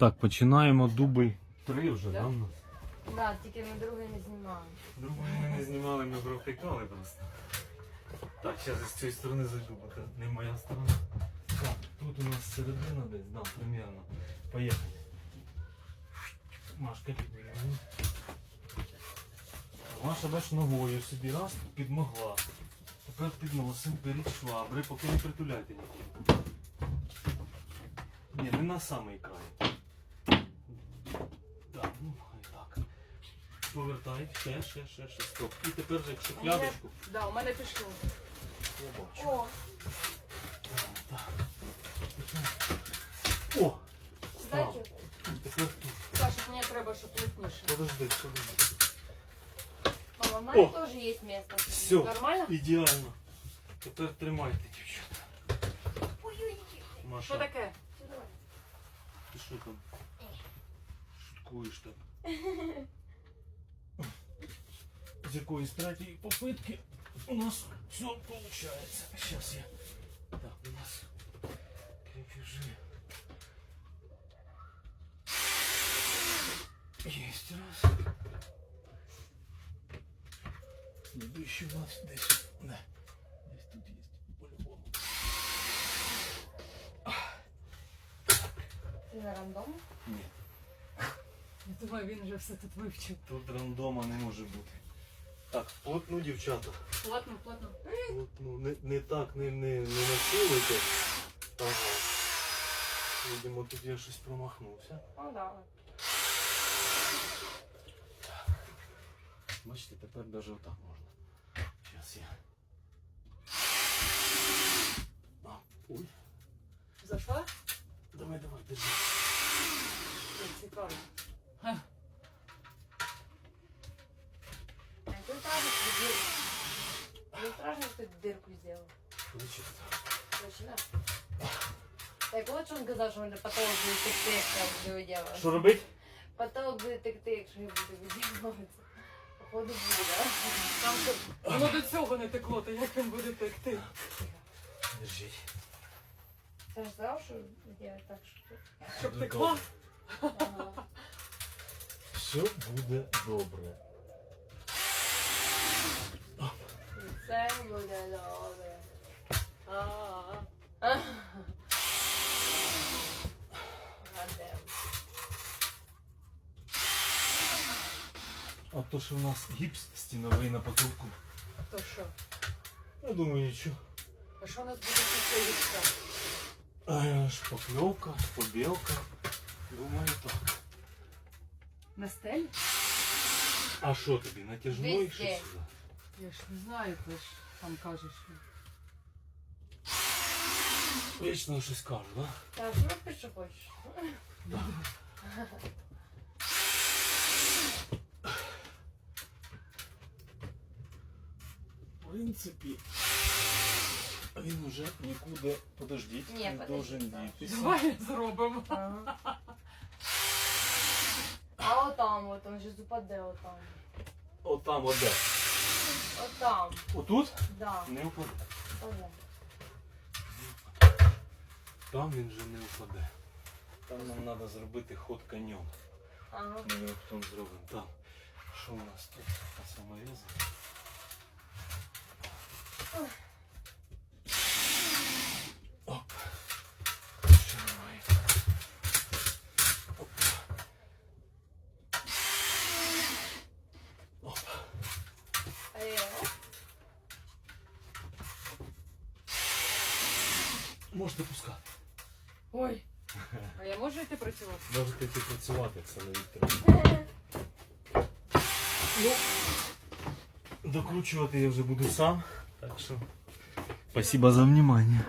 Так, починаємо дубль три вже, Да? да? в нас? Да, тільки ми друге не знімали. Другу ми не знімали, ми провтикали просто. Так, зараз з цієї сторони зайду, бо не моя сторона. Так, тут у нас середина десь, да, примерно. Поїхали. Машка підбігає. Маша бач ногою собі раз підмогла. Тепер під носом беріть швабри, поки не притуляйте нікого. Ні, не на самий край. Так, ну і так. Повертай, ще, ще, ще, ще, стоп. І тепер же якщо клядочку. Да, у мене пішло. Я бачу. О, Так. О! кстати, Тепер тут. Саша, мені треба, щоб плотніше. Подожди, подожди. Мама, в мене О. теж є місце. Все, Нормально? ідеально. Тепер тримайте, дівчата. Маша, Що таке? ти що там? Шуткуєш так. З якоїсь третьої попитки у нас все виходить. Зараз я. Так, у нас крепежи. Есть раз. Следующий у нас здесь. Да. Здесь тут есть по-любому. Ти на рандом? Ні. Я думаю, він вже все тут вивчив. Тут рандома не може бути. Так, плотну дівчата. Плотно, плотно. Плотну. Не, не так, не, не, не насилуйте. Ага. Видимо, тут я щось промахнувся. О, да. Бачите, тепер навіть отак можна. Зараз я. А, ой. Зайшла? Давай, давай, держи. Це Цікаво А ты страшно, что ты дырку. Не страшно, что ты дырку сделал. Значить, Точно? Так вот, что он сказал, что он потолок будет текти, якщо я буду виділувати. Що робити? Потолок буде текти, якщо я буду виділувати. Походу буде. Там що, воно до цього не текло, то як він буде текти? Держіть. Ти ж сказав, що я так, що... Щоб текло? Ага. Все буде добре. І Це буде добре. А-а-а. Гадем. А то, що в нас гіпс стіновий на потолку. То що? Я думаю, нічого. А що у нас буде після гіпса? А, шпакльовка, побілка. Думаю, так. На стелі? А що тобі, натяжної Везде. щось? сюди? Я ж не знаю, ти ж там кажеш. Вічно щось кажу, да? Так, роби, що хочеш. В принципі, він уже нікуди, подождіть, Ні, не подождіть, должен так. дітися. Давай зробимо. Ага. А отам, от он же упаде отам. Отам, от Де? Отам, Отут? да, Не впаде. Там він же не впаде. Там нам треба зробити ход конем. Ага. Ми його потім зробимо. Там. Що у нас тут? А Можете пускати. Ой. А я можу йти працювати? Можете йти працювати, це Вікторовна. Ну, докручувати я вже буду сам. Так що. Спасибо за внимание.